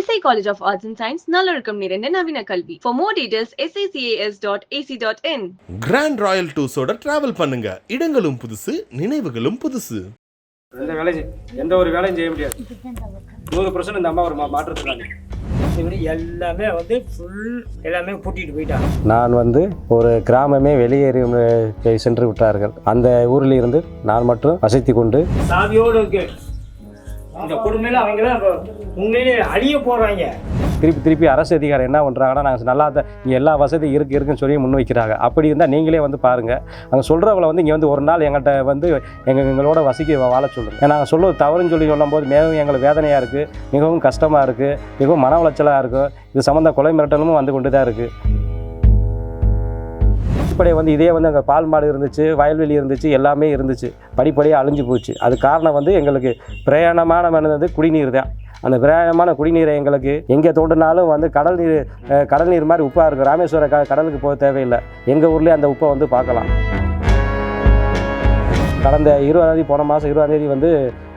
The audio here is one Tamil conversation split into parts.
SI college of arts and science நல்லொழுக்கம் நிறைந்த நவீன கல்வி for more details SICAS dot AC dot in grand royal டூர்ஸோட travel பண்ணுங்க. இடங்களும் புதுசு நினைவுகளும் புதுசு. எந்த வேலையும் எந்த ஒரு வேலையும் செய்ய முடியாது. நூறு பர்சன்ட் இந்த அம்மா ஒரு மா- மாற்றுத்திறனாளி இப்படி எல்லாமே வந்து ஃபுல் எல்லாமே பூட்டிட்டு போயிட்டாங்க. நான் வந்து ஒரு கிராமமே வெளியேறி சென்று விட்டார்கள். அந்த ஊரில் இருந்து நான் மட்டும் வசித்து கொண்டு சாவியோடு இந்த கொடுமையில அவங்க தான் உண்மையிலே அழிய போறாங்க. திருப்பி திருப்பி அரசு அதிகாரி என்ன பண்ணுறாங்கன்னா நாங்கள் நல்லா தான் இங்கே எல்லா வசதி இருக்குது இருக்குன்னு சொல்லி முன் வைக்கிறாங்க அப்படி இருந்தால் நீங்களே வந்து பாருங்கள் அங்கே சொல்கிறவங்கள வந்து இங்கே வந்து ஒரு நாள் எங்கள்கிட்ட வந்து எங்கள் எங்களோட வசிக்க வாழ சொல்லுங்கள் நாங்கள் சொல்ல தவறுன்னு சொல்லி சொல்லும்போது மிகவும் எங்களுக்கு வேதனையாக இருக்குது மிகவும் கஷ்டமாக இருக்குது மிகவும் மன உளைச்சலாக இருக்கும் இது சம்மந்த கொலை மிரட்டலும் வந்து கொண்டு தான் இருக்குது அடிப்படை வந்து இதே வந்து அங்கே பால் மாடு இருந்துச்சு வயல்வெளி இருந்துச்சு எல்லாமே இருந்துச்சு. படிப்படியாக அழிஞ்சு போச்சு. அது காரணம் வந்து எங்களுக்கு பிரயாணமான மனது குடிநீர் தான். அந்த பிரயாணமான குடிநீரை எங்களுக்கு எங்கே தோண்டினாலும் வந்து கடல் நீர் கடல் நீர் மாதிரி உப்பாக இருக்கும் ராமேஸ்வர க கடலுக்கு போக தேவையில்லை. எங்கள் ஊர்லேயே அந்த உப்பை வந்து பார்க்கலாம். கடந்த இருபதாம் தேதி போன மாதம் இருபதாம் தேதி வந்து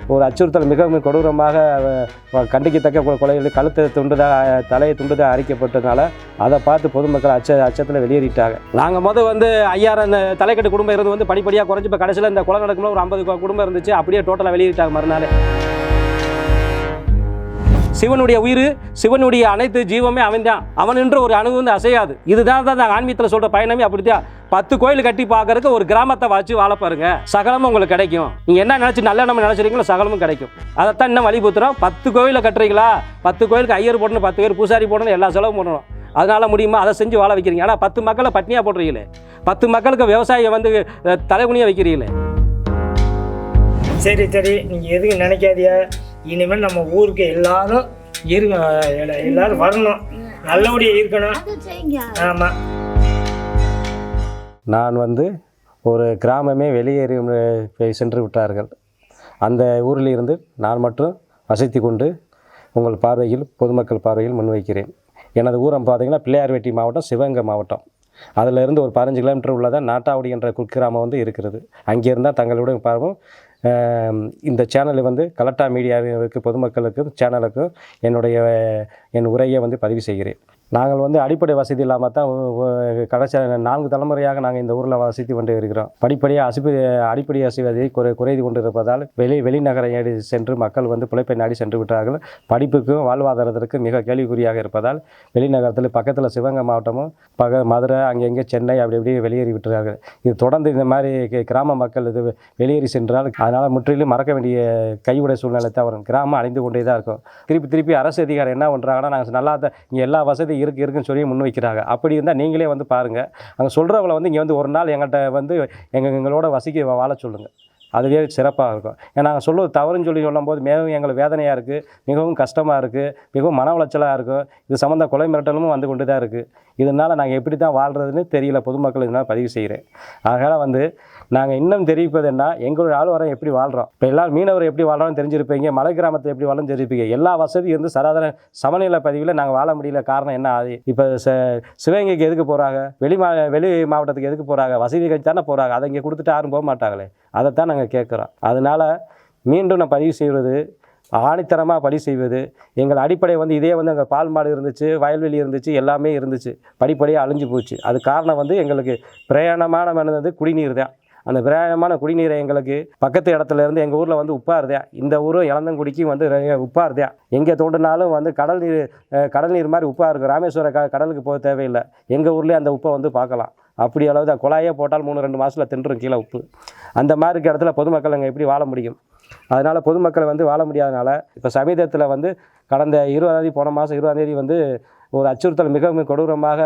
ஒரு அச்சுறுத்தல் மிகவும் கொடூரமாக கண்டிக்கத்தக்க கொ- கொலைகள் கழுத்தை துண்டுதாக தலையை துண்டுதாக அரிக்கப்பட்டதுனால அதை பார்த்து பொதுமக்கள் அச்ச அச்சத்தில் வெளியேறிட்டாங்க. நாங்கள் மொதல் வந்து ஐயாயிரம் இந்த தலைக்கட்டு குடும்பம் இருந்து வந்து படிப்படியாக குறைஞ்சி இப்போ கடைசியில் இந்த குளம் நடக்கும்போது ஒரு ஐம்பது குடும்பம் இருந்துச்சு. அப்படியே டோட்டலாக வெளியேறிட்டாங்க மறுநாள். சிவனுடைய உயிர் சிவனுடைய அனைத்து ஜீவமே அவன்தான். அவன் என்ற ஒரு அணுகு வந்து அசையாது. இதுதான் தான் நாங்கள் ஆன்மீகத்தில் சொல்கிற பயணமே. அப்படித்தான் பத்து கோயில் கட்டி பார்க்கறதுக்கு ஒரு கிராமத்தை வச்சு வாழ பாருங்க. சகலமும் உங்களுக்கு கிடைக்கும். நீங்கள் என்ன நினச்சி நல்ல நம்ம நினச்சிருக்கீங்களோ சகலமும் கிடைக்கும். அதைத்தான் இன்னும் வழிபுத்துறோம் பத்து கோயிலை கட்டுறீங்களா? பத்து கோயிலுக்கு ஐயர் போடணும் பத்து பேர் பூசாரி போடணும் எல்லா செலவும் பண்ணணும் அதனால் முடியுமா? அதை செஞ்சு வாழ வைக்கிறீங்க. ஆனால் பத்து மக்களை பட்னியாக போடுறீங்களே பத்து மக்களுக்கு விவசாயம் வந்து தலைகுனியாக வைக்கிறீங்களே. சரி சரி. நீங்க எதுவும் நினைக்காதீங்க. இனிமேல் நம்ம ஊருக்கு எல்லாரும் எல்ல- எல்லாரும் வரணும். நல்லபடியா இருக்கணும். ஆமா. நான் வந்து ஒரு கிராமமே வெளியேறி சென்று விட்டார்கள். அந்த ஊரில் இருந்து நான் மட்டும் வசித்து கொண்டு உங்கள் பார்வையில் பொதுமக்கள் பார்வையில் முன்வைக்கிறேன். எனது ஊரம் பார்த்திங்கன்னா பிள்ளையார்வேட்டி மாவட்டம் சிவகங்கை மாவட்டம். அதிலிருந்து ஒரு பதினஞ்சு கிலோமீட்டர் உள்ளதான் நாட்டாவடி என்ற குக்கிராமம் வந்து இருக்கிறது. அங்கே இருந்தால் தங்களுடன் பார்வோம் இந்த சேனலை வந்து கலட்டா மீடியாவிற்கு பொதுமக்களுக்கும் சேனலுக்கும் என்னுடைய என் உரையை வந்து பதிவு செய்கிறேன். நாங்கள் வந்து அடிப்படை வசதி இல்லாமல் தான் கடைசி நான்கு தலைமுறையாக நாங்கள் இந்த ஊரில் வசித்து கொண்டு இருக்கிறோம். படிப்படியாக அசிப்பு அடிப்படை வசதி குறை குறைந்து கொண்டு இருப்பதால் வெளி வெளிநகரை ஏடி சென்று மக்கள் வந்து பிழைப்பை நாடி சென்று விட்டார்கள். படிப்புக்கும் வாழ்வாதாரத்திற்கும் மிக கேள்விக்குறியாக இருப்பதால் வெளிநகரத்தில் பக்கத்தில் சிவகங்கை மாவட்டமும் பக மதுரை அங்கங்கே சென்னை அப்படி இப்படி வெளியேறி விட்டுறார்கள். இது தொடர்ந்து இந்த மாதிரி கி- கிராம மக்கள் இது வெளியேறி சென்றால் அதனால் முற்றிலும் மறக்க வேண்டிய கைவிட சூழ்நிலை தான் வரும். கிராமம் அழிந்து கொண்டே தான் இருக்கும். திருப்பி திருப்பி அரசு அதிகாரம் என்ன பண்ணுறாங்கன்னா நாங்கள் நல்லா தான் இங்கே எல்லா வசதி இருக்குது இருக்குன்னு சொல்லி முன் வைக்கிறாங்க அப்படி இருந்தால் நீங்களே வந்து பாருங்கள் அங்கே சொல்கிறவங்கள வந்து இங்கே வந்து ஒரு நாள் எங்கள்கிட்ட வந்து எங்கள் எங்களோட வசிக்க வாழ சொல்லுங்கள் அதுவே சிறப்பாக இருக்கும். ஏன்னா நாங்கள் சொல்லுவது தவறுன்னு சொல்லி சொல்லும்போது மிகவும் எங்களுக்கு வேதனையாக இருக்குது மிகவும் கஷ்டமாக இருக்குது மிகவும் மன உளைச்சலாக இருக்கும் இது சம்மந்த கொலை மிரட்டலும் வந்து கொண்டு தான் இருக்குது இதனால் நாங்கள் எப்படி தான் வாழ்கிறதுன்னு தெரியல பொதுமக்கள் இதனால் பதிவு செய்கிறேன் அதனால் வந்து நாங்கள் இன்னும் தெரிவிப்பது என்ன எங்களுடைய ஆழ்வாரம் எப்படி வாழ்கிறோம் இப்போ எல்லாரும் மீனவர் எப்படி வாழ்றோம்னு தெரிஞ்சிருப்பீங்க மலை கிராமத்தை எப்படி வாழணும் தெரிஞ்சிருப்பீங்க. எல்லா வசதியும் இருந்து சராதர சமநிலை பதிவில் நாங்கள் வாழ முடியல காரணம் என்ன ஆகுது இப்போ ச சிவகங்கைக்கு எதுக்கு போகிறாங்க வெளி மா வெளி மாவட்டத்துக்கு எதுக்கு போகிறாங்க வசதி கட்சி தானே போகிறாங்க அதை இங்கே கொடுத்துட்டு யாரும் போக மாட்டாங்களே. அதைத்தான் நாங்கள் கேட்குறோம். அதனால் மீண்டும் நான் பதிவு செய்வது ஆணித்தரமாக படி செய்வது எங்கள் அடிப்படை வந்து இதே வந்து அங்கே பால் மாடு இருந்துச்சு வயல்வெளி இருந்துச்சு எல்லாமே இருந்துச்சு. படிப்படியாக அழிஞ்சு போச்சு. அது காரணம் வந்து எங்களுக்கு பிரயாணமான மனது குடிநீர் தான். அந்த பிரயாணமான குடிநீரை எங்களுக்கு பக்கத்து இடத்துல இருந்து எங்கள் ஊரில் வந்து உப்பா இருந்தேன் இந்த ஊரும் இளந்தங்குடிக்கும் வந்து ரெ- இருந்தேன் எங்கே தோண்டினாலும் வந்து கடல் நீர் கடல் நீர் மாதிரி உப்பாக இருக்கும் ராமேஸ்வர க கடலுக்கு போக தேவையில்லை. எங்கள் ஊர்லேயே அந்த உப்பை வந்து பார்க்கலாம். அப்படி அளவு தான். குழாயே போட்டால் மூணு ரெண்டு மாதத்தில் தின்றும் கீழே உப்பு. அந்த மாதிரி இருக்க இடத்துல பொதுமக்கள் அங்கே எப்படி வாழ முடியும்? அதனால் பொதுமக்கள் வந்து வாழ முடியாதனால இப்போ சமீபத்தில் வந்து கடந்த இருபதாம் தேதி போன மாதம் இருபதாம் தேதி வந்து ஒரு அச்சுறுத்தல் மிகவும் கொடூரமாக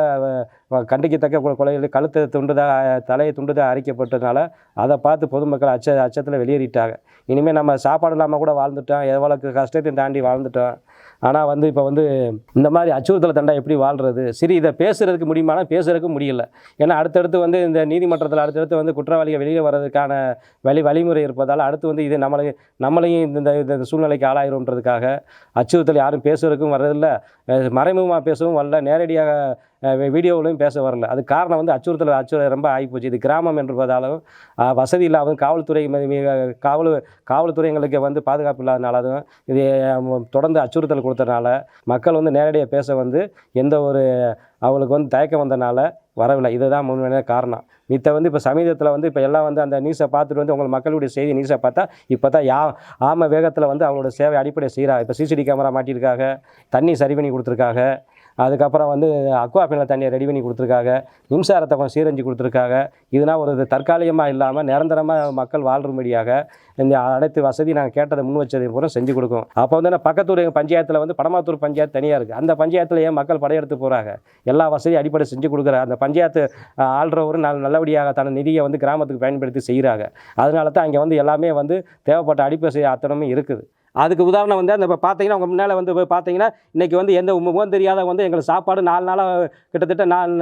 கண்டிக்கத்தக்க கொலைகள் கழுத்தை துண்டுதாக தலையை துண்டுதாக அரைக்கப்பட்டதுனால அதை பார்த்து பொதுமக்கள் அச்ச அச்சத்தில் வெளியேறிட்டாங்க. இனிமேல் நம்ம சாப்பாடு இல்லாமல் கூட வாழ்ந்துட்டோம். எவ்வளோக்கு கஷ்டத்தையும் தாண்டி வாழ்ந்துட்டோம். ஆனால் வந்து இப்போ வந்து இந்த மாதிரி அச்சுறுத்தலை தண்டா எப்படி வாழ்கிறது சரி இதை பேசுகிறதுக்கு முடியுமானா பேசுகிறதுக்கு முடியல. ஏன்னா அடுத்தடுத்து வந்து இந்த நீதிமன்றத்தில் அடுத்தடுத்து வந்து குற்றவாளிகள் வெளியே வர்றதுக்கான வழி வழிமுறை இருப்பதால் அடுத்து வந்து இது நம்மளை நம்மளையும் இந்த இந்த சூழ்நிலைக்கு ஆளாயிரும்ன்றதுக்காக அச்சுறுத்தல் யாரும் பேசுகிறதுக்கும் வர்றதில்ல. மறைமுகமாக பேசவும் வரல. நேரடியாக வீடியோவிலையும் பேச வரல. அது காரணம் வந்து அச்சுறுத்தல் அச்சுறுத்தல் ரொம்ப ஆகிப்போச்சு இது கிராமம் என்பதாலும் வசதி இல்லாமல் காவல்துறை காவல் காவல்துறை எங்களுக்கு வந்து பாதுகாப்பு இல்லாதனாலும் இது தொடர்ந்து அச்சுறுத்தல் கொடுத்தனால மக்கள் வந்து நேரடியாக பேச வந்து எந்த ஒரு அவங்களுக்கு வந்து தயக்கம் வந்தனால வரவில்லை. இதுதான் முன்மையான காரணம். மித்த வந்து இப்போ சமீபத்தில் வந்து இப்போ எல்லாம் வந்து அந்த நியூஸை பார்த்துட்டு வந்து உங்கள் மக்களுடைய செய்தி நியூஸை பார்த்தா இப்போ தான் யா ஆம வேகத்தில் வந்து அவங்களோட சேவை அடிப்படை செய்கிறா இப்போ சிசிடி கேமரா மாட்டியிருக்காங்க தண்ணி சரி பண்ணி கொடுத்துருக்காங்க. அதுக்கப்புறம் வந்து அக்வா தண்ணியை ரெடி பண்ணி கொடுத்துருக்காங்க. மின்சாரத்தை கொஞ்சம் சீரஞ்சி கொடுத்துருக்காங்க. இதனால் ஒரு தற்காலிகமாக இல்லாமல் நிரந்தரமாக மக்கள் வாழ்றும்படியாக இந்த அனைத்து வசதி நாங்கள் கேட்டதை முன் வச்சதை பூரா செஞ்சு கொடுக்கும் அப்போ வந்து நான் பக்கத்தூர் எங்கள் பஞ்சாயத்தில் வந்து படமாத்தூர் பஞ்சாயத்து தனியாக இருக்குது அந்த பஞ்சாயத்தில் ஏன் மக்கள் படையெடுத்து போகிறாங்க எல்லா வசதியும் அடிப்படை செஞ்சு கொடுக்குற அந்த பஞ்சாயத்து ஆள்றவரும் நல்ல நல்லபடியாக தன நிதியை வந்து கிராமத்துக்கு பயன்படுத்தி செய்கிறாங்க அதனால தான் அங்கே வந்து எல்லாமே வந்து தேவைப்பட்ட அடிப்படை அத்தனமே இருக்குது. அதுக்கு உதாரணம் வந்து அந்த இப்போ பார்த்தீங்கன்னா உங்கள் முன்னால் வந்து பார்த்தீங்கன்னா இன்றைக்கி வந்து எந்த முகம் தெரியாத வந்து எங்களுக்கு சாப்பாடு நாலு நாளாக கிட்டத்தட்ட நான்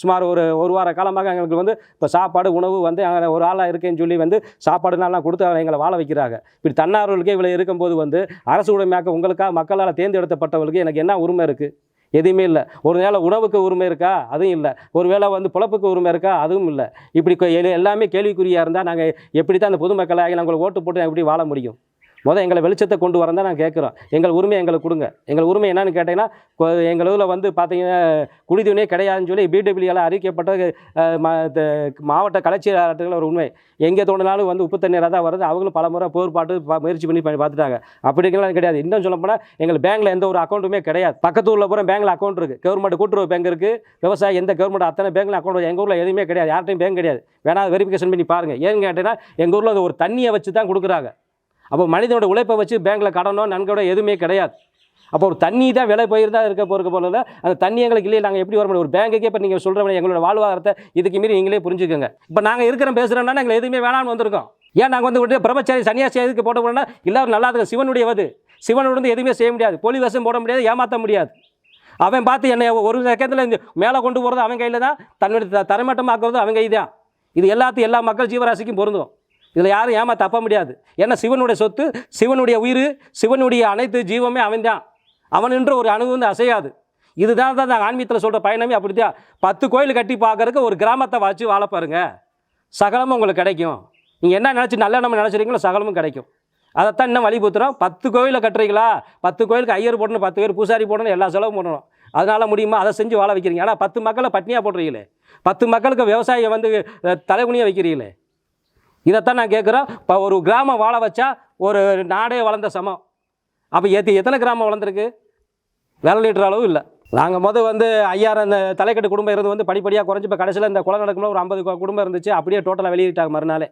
சுமார் ஒரு ஒரு வார காலமாக எங்களுக்கு வந்து இப்போ சாப்பாடு உணவு வந்து அங்கே ஒரு ஆளாக இருக்கேன்னு சொல்லி வந்து சாப்பாடு நாள்லாம் கொடுத்து அவங்க எங்களை வாழ வைக்கிறாங்க. இப்படி தன்னார்வலுக்கே இவ்வளோ இருக்கும்போது வந்து அரசு உடைமையாக்க உங்களுக்காக மக்களால் தேர்ந்தெடுத்தப்பட்டவர்களுக்கு எனக்கு என்ன உரிமை இருக்குது எதுவுமே இல்லை. ஒரு வேளை உணவுக்கு உரிமை இருக்கா? அதுவும் இல்லை. ஒரு வேளை வந்து பிழப்புக்கு உரிமை இருக்கா? அதுவும் இல்லை. இப்படி எல்லாமே கேள்விக்குறியாக இருந்தால் நாங்கள் எப்படி தான் அந்த பொதுமக்களாகி நாங்கள் ஓட்டு போட்டு எப்படி வாழ முடியும்? முதல் எங்களை வெளிச்சத்தை கொண்டு வரேன் தான் நாங்கள் கேட்குறோம். எங்கள் உரிமை எங்களுக்கு கொடுங்க. எங்கள் உரிமை என்னன்னு கேட்டிங்கன்னா கொ- எங்கள் வந்து பார்த்தீங்கன்னா குடிதுணே கிடையாதுன்னு சொல்லி பிடபிள்யூவில் அறிவிக்கப்பட்ட மாவட்ட கலைச்சியாளர்கள் ஒரு உண்மை. எங்கே தோணினாலும் வந்து உப்பு தண்ணீராக தான் வருது. அவங்களும் பல முறை போர்பாட்டு முயற்சி பண்ணி பண்ணி பார்த்துட்டாங்க அப்படிங்கலாம் கிடையாது. இன்னும் சொல்ல போனால் எங்கள் பேங்க்கில் எந்த ஒரு அக்கௌண்ட்டுமே கிடையாது. பக்கத்து ஊரில் பூரா பேங்க்கில் அக்கௌண்ட் இருக்குது கவர்மெண்ட் கூட்டுறவு பேங்க் இருக்குது விவசாயம் எந்த கவர்மெண்ட் அத்தனை பேங்க்கில் அக்கௌண்ட் எங்கள் ஊரில் எதுவுமே கிடையாது. யார்ட்டையும் பேங்க் கிடையாது. வேணா வெரிஃபிகேஷன் பண்ணி பாருங்கள் ஏன்னு கேட்டீங்கன்னா எங்கள் ஊரில் அது ஒரு தண்ணியை வச்சு தான் கொடுக்குறாங்க. அப்போ மனிதனோட உழைப்பை வச்சு பேங்க்கில் கடனோ நன்கோட எதுவுமே கிடையாது. அப்போ ஒரு தண்ணி தான் விலை போயிருந்தா இருக்க போகிற போல அந்த தண்ணி எங்களுக்கு இல்லையே நாங்கள் எப்படி வர முடியும் ஒரு பேங்குக்கே இப்போ நீங்கள் சொல்கிற எங்களோட வாழ்வாதாரத்தை இதுக்கு மீறி நீங்களே புரிஞ்சுக்கோங்க. இப்போ நாங்கள் இருக்கிறோம் பேசுகிறோம்னா எங்களை எதுவுமே வேணாம்னு வந்திருக்கோம். ஏன் நாங்கள் வந்து விட்டு பிரம்மச்சாரி சன்னியாசி எதுக்கு போட்ட போனோம்னா எல்லாரும் நல்லா இருக்கும் சிவனுடைய வது. சிவனோட வந்து எதுவுமே செய்ய முடியாது. போலி வேஷம் போட முடியாது ஏமாற்ற முடியாது. அவன் பார்த்து என்னை ஒரு செகண்டில் இந்த மேலே கொண்டு போகிறது அவன் கையில் தான் தன்னுடைய தரமட்டமாக்குறது அவன் கை தான் இது எல்லாத்தையும் எல்லா மக்கள் ஜீவராசிக்கும் பொருந்தும். இதில் யாரும் ஏமா தப்ப முடியாது. ஏன்னா சிவனுடைய சொத்து சிவனுடைய உயிர் சிவனுடைய அனைத்து ஜீவமே அவன்தான். அவன் என்ற ஒரு அணுகு வந்து அசையாது. இதுதான் தான் நாங்கள் ஆன்மீகத்தில் சொல்கிற பயணமே. அப்படித்தான் பத்து கோயில் கட்டி பார்க்கறதுக்கு ஒரு கிராமத்தை வச்சு வாழ பாருங்க. சகலமும் உங்களுக்கு கிடைக்கும். நீங்கள் என்ன நினச்சி நல்ல நம்ம நினச்சிருக்கீங்களோ சகலமும் கிடைக்கும். அதைத்தான் இன்னும் வழிபுத்துறோம் பத்து கோயிலை கட்டுறீங்களா? பத்து கோயிலுக்கு ஐயர் போடணும் பத்து பேர் பூசாரி போடணும் எல்லா செலவும் பண்ணணும் அதனால் முடியுமா? அதை செஞ்சு வாழ வைக்கிறீங்க. ஆனால் பத்து மக்களை பட்னியாக போடுறீங்களே. பத்து மக்களுக்கு விவசாயம் வந்து அஹ், தலைகுனியாக வைக்கிறீங்களே. இதைத்தான் நான் கேட்குறேன். இப்போ ஒரு கிராமம் வாழ வச்சா ஒரு நாடே வளர்ந்த சமம். அப்போ எத்தி எத்தனை கிராமம் வளர்ந்துருக்கு? வேலை லிட்டர் அளவு இல்லை. நாங்கள் மொதல் வந்து ஐயாயிரம் இந்த தலைக்கட்டு குடும்பம் இருந்து வந்து படிப்படியாக குறைஞ்சி இப்போ கடைசியில் இந்த குளம் நடக்கும்போது ஒரு ஐம்பது குடும்பம் இருந்துச்சு. அப்படியே டோட்டலாக வெளியேறிட்டாங்க மறுநாளே.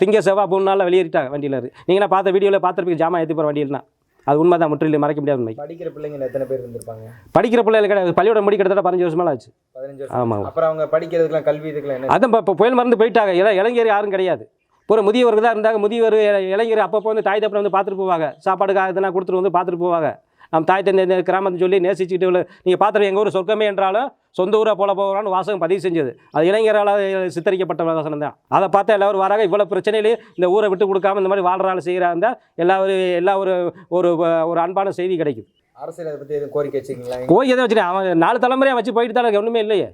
திங்க செவ்வாய் மூணு நாளில் வெளியேறிட்டாங்க வண்டியில் நீங்கள் பார்த்த வீடியோவில் பார்த்துருப்பீங்க ஜாமான் ஏற்றி போகிற வண்டியில் தான் அது உண்மை தான் முற்றிலும் மறைக்க முடியாத உண்மை. படிக்கிற பிள்ளைங்க எத்தனை பேர் இருந்திருப்பாங்க? படிக்கிற பிள்ளைகள் கிடையாது. பள்ளியோட முடி கிட்டத்தட்ட பதினஞ்சு வருஷமால ஆச்சு. பதினஞ்சு வருஷம். ஆமாம் அப்புறம் அவங்க படிக்கிறதுக்குலாம் கல்வி இதுக்கெல்லாம் அதான் இப்போ புயல் மறந்து போயிட்டாங்க. இள இளைஞர் யாரும் கிடையாது. பூரா முதியவர்கள் தான் இருந்தாங்க. முதியவர் இளைஞர் அப்பப்போ வந்து தாய் தப்பனை வந்து பார்த்துட்டு போவாங்க. சாப்பாடுக்காக எதனா கொடுத்துட்டு வந்து பார்த்துட்டு போவாங்க. நம்ம தாய் தந்தை கிராமத்தை சொல்லி நேசிச்சுட்டு நீங்கள் பார்த்துட்டு எங்கள் ஊர் சொர்க்கமே என்றாலும் சொந்த ஊரை போல போகிறான்னு வாசகம் பதிவு செஞ்சது. அது இளைஞரால் சித்தரிக்கப்பட்ட வாசனம் தான். அதை பார்த்தா எல்லாரும் வராங்க. இவ்வளோ பிரச்சனையிலேயே இந்த ஊரை விட்டு கொடுக்காம இந்த மாதிரி வாழ்கிற ஆள் செய்கிறாங்க எல்லா ஒரு எல்லா ஒரு ஒரு ஒரு அன்பான செய்தி கிடைக்குது. அரசியல் அதை பற்றி எதுவும் கோரிக்கை வச்சுக்கீங்களா கோய் எதை வச்சுட்டேன் அவன் நாலு தலைமுறையாக வச்சு போயிட்டு தான் ஒன்றுமே இல்லையே.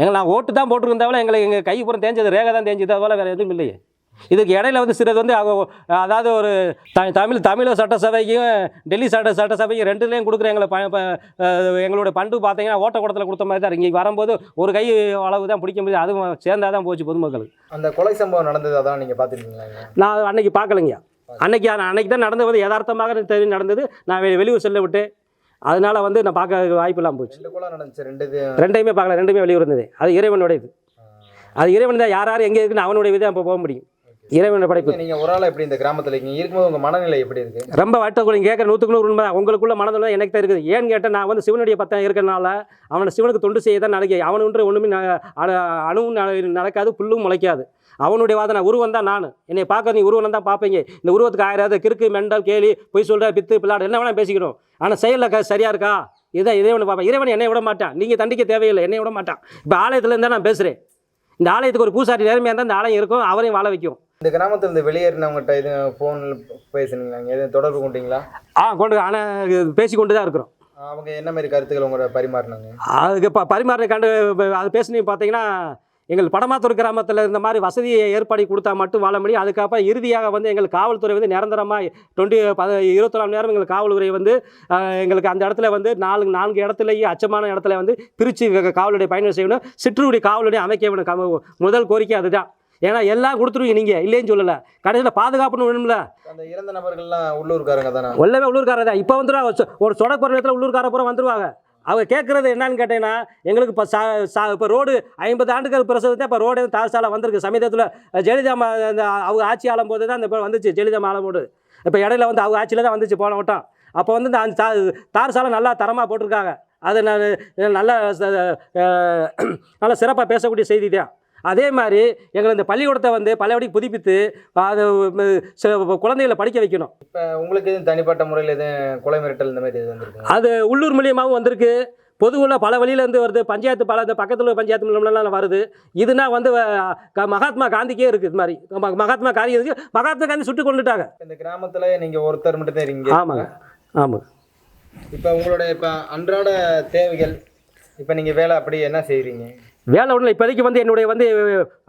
எங்களை நான் ஓட்டு தான் போட்டிருந்தாவில் எங்களை எங்கள் கை புறம் தேஞ்சது ரேகை தான் தேஞ்சது அதுபோல் வேறு எதுவும் இல்லையே. இதுக்கு இடையில வந்து சிலது வந்து அதாவது ஒரு த தமிழ் தமிழ் சட்டசபைக்கும் டெல்லி சட்ட சட்டசபைக்கும் ரெண்டுலேயும் கொடுக்குற எங்களை ப ப- அஹ் எங்களோட பண்டு பார்த்தீங்கன்னா ஓட்ட குடத்தில் கொடுத்த மாதிரி தான் இங்கே வரும்போது ஒரு கை அளவு தான் பிடிக்க முடியாது. அதுவும் சேர்ந்தா தான் போச்சு பொதுமக்களுக்கு. அந்த கொலை சம்பவம் நடந்தது அதான் நீங்கள் பார்த்துருக்கீங்களா நான் அன்னைக்கு பார்க்கலைங்க அன்னைக்கு அன்னைக்கு தான் நடந்தது. வந்து யதார்த்தமாக தெரிஞ்சு நடந்தது. நான் வெளியூர் செல்ல விட்டு அதனால வந்து நான் பார்க்க வாய்ப்பு இல்லாமல் போச்சு ரெண்டையுமே பார்க்கல ரெண்டுமே வெளியூர் இருந்தது. அது இறைவனுடைய இது அது இறைவன் தான் யார் யார் எங்கே இருக்குன்னு அவனுடைய விதம் அப்போ போக முடியும். இறைவனோட படைப்பு. நீங்க ஒரு ஆளா எப்படி இந்த கிராமத்துல இருக்கீங்க? இருக்கும்போது உங்க மனநிலை எப்படி இருக்கு? ரொம்ப வட்ட நீங்கள் கேட்குற நூற்றுக்கு நூறு உண்மை உங்களுக்குள்ள மனதில் எனக்கு தான் இருக்குது. ஏன்னு கேட்டால் நான் வந்து சிவனுடைய பத்தம் இருக்கிறனால அவனை சிவனுக்கு தொண்டு செய்ய தான் நடக்க அவனுன்ற ஒன்றுமே அணுவும் நடக்காது புல்லும் முளைக்காது. அவனுடைய வாதனை உருவம் தான் நான். என்னை பார்க்க நீ உருவம் தான் பார்ப்பீங்க. இந்த உருவத்துக்கு ஆயிராது கிறுக்கு மெண்டல் கேலி பொய் சொல்கிற பித்து பிள்ளாடு என்ன வேணால் பேசிக்கிறோம். ஆனால் செயலில் க சரியாக இருக்கா? இதான் இறைவனை பார்ப்பேன். இறைவன் என்னை விட மாட்டான். நீங்கள் தண்டிக்க தேவையில்லை. என்னை விட மாட்டான். இப்போ ஆலயத்தில் இருந்தால் நான் பேசுகிறேன் இந்த ஆலயத்துக்கு ஒரு பூசாரி நேர்மையாக இருந்தால் இந்த ஆலயம் இருக்கும் அவரையும் வாழ வைக்கும். இந்த கிராமத்துல இருந்து வெளியேறினவங்ககிட்ட இது ஃபோன் பேசுனீங்களா? எதுவும் தொடர்பு கொண்டீங்களா? ஆ கொண்டு ஆனால் பேசி கொண்டு தான் இருக்கிறோம். அவங்க என்ன மாதிரி கருத்துக்கள் உங்களோட பரிமாறினாங்க? அதுக்கு இப்போ பரிமாற கண்டு அது பேசுனீங்க பார்த்தீங்கன்னா எங்கள் படமாத்தூர் கிராமத்தில் இந்த மாதிரி வசதியை ஏற்பாடு கொடுத்தா மட்டும் வாழ முடியும். அதுக்கப்புறம் இறுதியாக வந்து எங்கள் காவல்துறை வந்து நிரந்தரமாக டுவெண்ட்டி பத இருபத்தி நாலு நேரம் எங்கள் காவல்துறை வந்து எங்களுக்கு அந்த இடத்துல வந்து நாலு நான்கு இடத்துலையும் அச்சமான இடத்துல வந்து பிரித்து காவலுடைய பயணம் செய்யணும். சிற்றுடைய காவலுடைய அமைக்க வேணும். முதல் கோரிக்கை அதுதான். ஏன்னா எல்லாம் கொடுத்துருவீங்க நீங்கள் இல்லைன்னு சொல்லலை. கடைசியில் பாதுகாப்புன்னு வேணும்ல. அந்த இறந்த நபர்கள்லாம் உள்ளூர்காரங்க தானே? எல்லாமே உள்ளூர்காரர் தான். இப்போ வந்துடும் ஒரு சொடக்கு போகிற நேரத்தில் உள்ளூர்கார பூரா வந்துருவாங்க. அவங்க கேட்குறது என்னன்னு கேட்டீங்கன்னா எங்களுக்கு இப்போ சா சா இப்போ ரோடு ஐம்பது ஆண்டுகள் பிரசவத்தை இப்போ ரோடு தார் சாலை வந்திருக்கு. சமீபத்தில் ஜெயலலிதா அந்த அவங்க ஆட்சி ஆளும் போது தான் இப்போ வந்துச்சு. ஜெயலலிதா ஆளும் போது இப்போ இடையில வந்து அவங்க ஆட்சியில் தான் வந்துச்சு போன வட்டம். அப்போ வந்து இந்த அந்த தார் சாலை நல்லா தரமாக போட்டிருக்காங்க. அது நான் நல்லா நல்லா சிறப்பாக பேசக்கூடிய செய்தி தான். அதே மாதிரி எங்களை இந்த பள்ளிக்கூடத்தை வந்து பழையபடிக்கு புதுப்பித்து அது குழந்தைகளை படிக்க வைக்கணும். இப்போ உங்களுக்கு எதுவும் தனிப்பட்ட முறையில் எதுவும் கொலை மிரட்டல் இந்த மாதிரி வந்திருக்குங்க அது உள்ளூர் மூலியமாகவும் வந்திருக்கு. பொதுவுல பல வழியிலேருந்து வருது. பஞ்சாயத்து பல இந்த பக்கத்தில் உள்ள பஞ்சாயத்து மூலம்லாம் வருது. இதுனா வந்து மகாத்மா காந்திக்கே இருக்குது இது மாதிரி. மகாத்மா காந்தி இருக்கு மகாத்மா காந்தி சுட்டு கொண்டுட்டாங்க. இந்த கிராமத்தில் நீங்கள் ஒருத்தர் மட்டும் தான் இருக்கீங்க. ஆமாங்க. ஆமாங்க இப்போ உங்களோட இப்போ அன்றாட தேவைகள் இப்போ நீங்கள் வேலை அப்படி என்ன செய்கிறீங்க வேலை ஒன்றும் இப்போதைக்கு வந்து என்னுடைய வந்து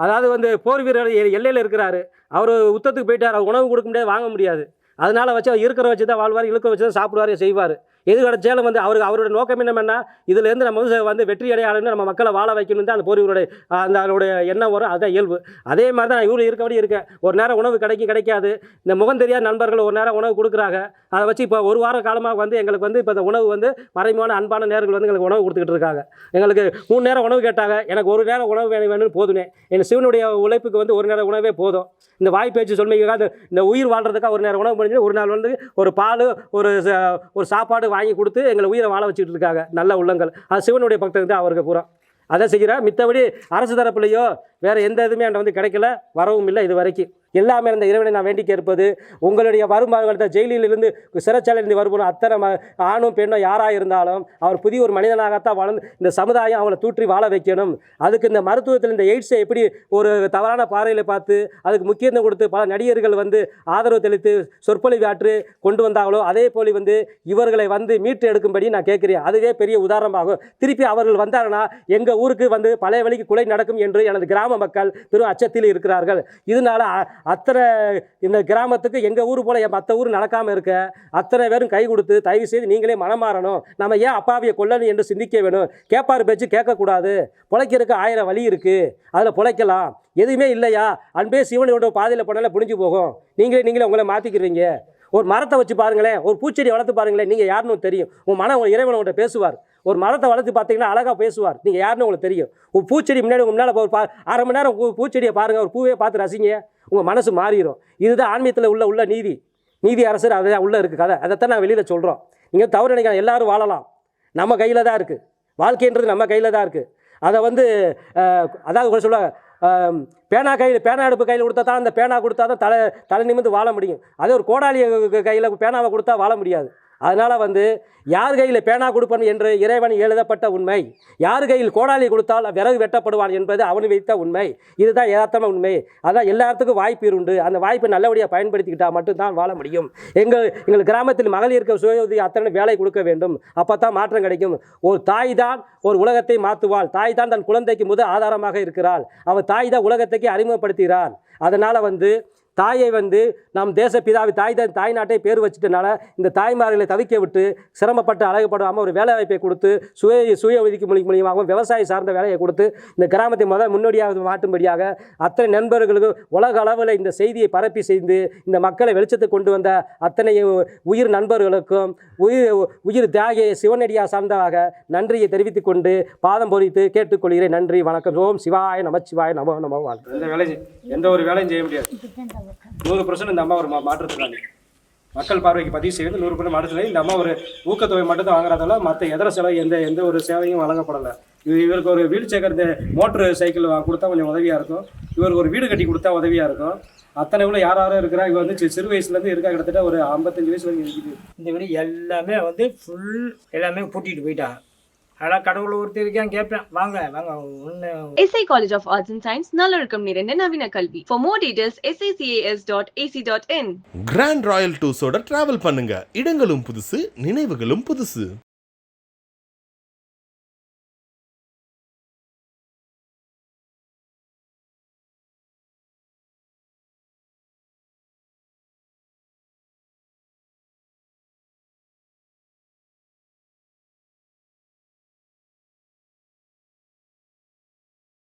அதாவது வந்து போர் வீரர் எல்லையில் இருக்கிறாரு. அவர் உத்தத்துக்கு போயிட்டார். அவர் உணவு கொடுக்க முடியாது வாங்க முடியாது. அதனால் வச்சு அவர் இருக்கிற வச்சு தான் வாழ்வார் இழுக்க வச்சு தான் சாப்பிடுவார் செய்வார். எது கிடைச்சாலும் வந்து அவருக்கு அவரோட நோக்கம் என்னமென்னா இதுலேருந்து நம்ம வந்து வந்து வெற்றி அடையாளன்னு நம்ம மக்களை வாழ வைக்கணும் தான் அந்த போர்வீருடைய அந்த அவருடைய எண்ணம் வரும். அதுதான் இயல்பு. அதே மாதிரி தான் நான் இவரு இருக்கபடி இருக்கேன். ஒரு நேரம் உணவு கிடைக்க கிடைக்காது. இந்த முகம் தெரியாத நண்பர்கள் ஒரு நேரம் உணவு கொடுக்குறாங்க. அதை வச்சு இப்போ ஒரு வார காலமாக வந்து எங்களுக்கு வந்து இப்போ இந்த உணவு வந்து மறைமுகமான அன்பான நேர்கள் வந்து எங்களுக்கு உணவு கொடுத்துக்கிட்டு இருக்காங்க. எங்களுக்கு மூணு நேரம் உணவு கேட்டாங்க. எனக்கு ஒரு நேரம் உணவு வேணும் வேணும்னு போதுனே என் சிவனுடைய உழைப்புக்கு வந்து ஒரு நேரம் உணவே போதும். இந்த வாய் பேச்சு சொல்மிக்காக அந்த இந்த உயிர் வாழ்றதுக்காக ஒரு நேரம் உணவு பண்ணி ஒரு நாள் வந்து ஒரு பால் ஒரு ச- ஒரு சாப்பாடு வாங்கி கொடுத்து எங்களை உயிரை வாழ வச்சுட்டு இருக்காங்க நல்ல உள்ளங்கள். அது சிவனுடைய பக்தர் தான் அவருக்கு பூரா. அதை செய்கிறேன் மித்தபடி அரசு தரப்புலையோ வேறு எந்த இதுவுமே என்கிட்ட வந்து கிடைக்கல. வரவும் இல்லை இது வரைக்கும் எல்லாமே அந்த இறைவனை நான் வேண்டி கேட்பது. உங்களுடைய வருமானத்தை ஜெயிலிலிருந்து சிறைச்சாலையிலிருந்து வருவோம் அத்தனை ஆணும் பெண்ணும் யாராக இருந்தாலும் அவர் புதிய ஒரு மனிதனாகத்தான் வளர்ந்து இந்த சமுதாயம் அவளை தூற்றி வாழ வைக்கணும். அதுக்கு இந்த மருத்துவத்தில் இந்த எய்ட்ஸை எப்படி ஒரு தவறான பார்வையில் பார்த்து அதுக்கு முக்கியத்துவம் கொடுத்து பல நடிகர்கள் வந்து ஆதரவு தெளித்து சொற்பொழிவு ஆற்று கொண்டு வந்தாங்களோ அதே போல வந்து இவர்களை வந்து மீட்டு எடுக்கும்படி நான் கேட்குறேன். அதுவே பெரிய உதாரணமாகும். திருப்பி அவர்கள் வந்தாங்கன்னா எங்கள் ஊருக்கு வந்து பழைய வழிக்கு கொலை நடக்கும் என்று எனது கிராம மக்கள் பெரும் அச்சத்தில் இருக்கிறார்கள். இதனால அத்தனை இந்த கிராமத்துக்கு எங்கள் ஊர் போல் மற்ற ஊர் நடக்காமல் இருக்க அத்தனை பேரும் கை கொடுத்து தயவு செய்து நீங்களே மனமாறணும் நம்ம ஏன் அப்பாவியை கொல்லணும் என்று சிந்திக்க வேணும். கேட்பார் பேச்சு கேட்கக்கூடாது. பிழைக்கிறதுக்கு ஆயிரம் வழி இருக்குது அதில் பிழைக்கலாம். எதுவுமே இல்லையா? அன்பே சிவனோட பாதையில் போனால புடிஞ்சு போகும். நீங்களே நீங்களே உங்களை மாற்றிக்கிறீங்க ஒரு மரத்தை வச்சு பாருங்களேன். ஒரு பூச்செடி வளர்த்து பாருங்களேன். நீங்கள் யாருன்னு தெரியும். உன் மனம் உங்கள் இறைவன் உங்கள்கிட்ட பேசுவார். ஒரு மரத்தை வளர்த்து பார்த்தீங்கன்னா அழகாக பேசுவார். நீங்கள் யாருன்னு உங்களுக்கு தெரியும். ஒரு பூச்செடி முன்னாடி உங்கள் முன்னால் ஒரு பா அரை மணி நேரம் பூ- பூச்செடியை பாருங்கள் ஒரு பூவே பார்த்து ரசிங்க. உங்கள் மனசு மாறிடும் இதுதான் ஆன்மீகத்தில் உள்ள உள்ள நீதி. நீதி அரசர் அதுதான் உள்ளே இருக்குது கதை. அதைத்தான் நான் வெளியில் சொல்கிறோம் நீங்கள் தவறு நினைக்கலாம் எல்லாரும் வாழலாம். நம்ம கையில் தான் இருக்குது வாழ்க்கைன்றது நம்ம கையில் தான் இருக்குது அதை வந்து அதாவது கூட சொல்லுவாங்க பேனா கையில் பேனா அடுப்பு கையில் கொடுத்தா தான் அந்த பேனா கொடுத்தா தான் தலை தலை நிமிர்ந்து வாழ முடியும். அதே ஒரு கோடாளி கையில் பேனாவை கொடுத்தா வாழ முடியாது. அதனால் வந்து யார் கையில் பேனா கொடுப்பன் என்று இறைவன் எழுதப்பட்ட உண்மை? யார் கையில் கோடாளி கொடுத்தால் விறகு வெட்டப்படுவான் என்பது அவன் வைத்த உண்மை. இதுதான் யதார்த்தமான உண்மை. அதான் எல்லாத்துக்கும் வாய்ப்பு உண்டு. அந்த வாய்ப்பை நல்லபடியாக பயன்படுத்திக்கிட்டால் மட்டும்தான் வாழ முடியும். எங்கள் எங்கள் கிராமத்தில் மகளிருக்கு சுய உதவி அத்தனை வேலை கொடுக்க வேண்டும். அப்போ தான் மாற்றம் கிடைக்கும். ஒரு தாய் தான் ஒரு உலகத்தை மாற்றுவாள். தாய் தான் தன் குழந்தைக்கு முதல் ஆதாரமாக இருக்கிறாள். அவள் தாய் தான் உலகத்துக்கு அறிமுகப்படுத்துகிறாள். அதனால் வந்து தாயை வந்து நம் தேசப்பிதாவை தாய் தான் தாய் நாட்டை பேர் வச்சுட்டனால இந்த தாய்மார்களை தவிக்க விட்டு சிரமப்பட்டு அழகப்படாமல் ஒரு வேலை வாய்ப்பை கொடுத்து சுய சுய ஒதுக்கி மொழி மூலியமாகவும் விவசாயம் சார்ந்த வேலையை கொடுத்து இந்த கிராமத்தை முதல் முன்னோடியாக மாட்டும்படியாக அத்தனை நண்பர்களுக்கு உலக அளவில் இந்த செய்தியை பரப்பி செய்து இந்த மக்களை வெளிச்சத்துக்கு கொண்டு வந்த அத்தனை உயிர் நண்பர்களுக்கும் உயிர் உயிர் தியாகி சிவனடியா சார்ந்ததாக நன்றியை தெரிவித்துக் கொண்டு பாதம் பொறித்து கேட்டுக்கொள்கிறேன். நன்றி வணக்கம். ஓம் சிவாய நமச்சிவாய நமோ நமோ வாழ்த்து எந்த வேலையும் செய்- எந்த ஒரு வேலையும் செய்ய முடியாது. நூறு பர்சன்ட் இந்த அம்மா ஒரு மா- மக்கள் பார்வைக்கு பதிவு செய்வது நூறு பர்சன்ட் மாற்றுத்திறனாளி. இந்த அம்மா ஒரு ஊக்கத்தொகை மட்டும் தான் வாங்குறதால மற்ற எதர செலவு எந்த எந்த ஒரு சேவையும் வழங்கப்படலை. இது இவருக்கு ஒரு வீல் சேகர் இந்த மோட்ரு சைக்கிள் கொடுத்தா கொஞ்சம் உதவியாக இருக்கும். இவருக்கு ஒரு வீடு கட்டி கொடுத்தா உதவியாக இருக்கும். அத்தனை உள்ள யார் யாரும் இருக்கிறா? இவ வந்து சிறு வயசுலேருந்து இருக்கா? கிட்டத்தட்ட ஒரு ஐம்பத்தஞ்சு வயசு வரைக்கும் இருக்குது. இந்த வீடு எல்லாமே வந்து ஃபுல் எல்லாமே பூட்டிட்டு போயிட்டாங்க அதெல்லாம் கடவுள் ஒருத்தர் இருக்கான் கேட்பேன் வாங்க வாங்க ஒன்று SI College of Arts and Science நல்லொழுக்கம் நிறைந்த நவீன கல்வி. For more details sacas.ac.in grand royal டூஸோட travel பண்ணுங்க. இடங்களும் புதுசு நினைவுகளும் புதுசு.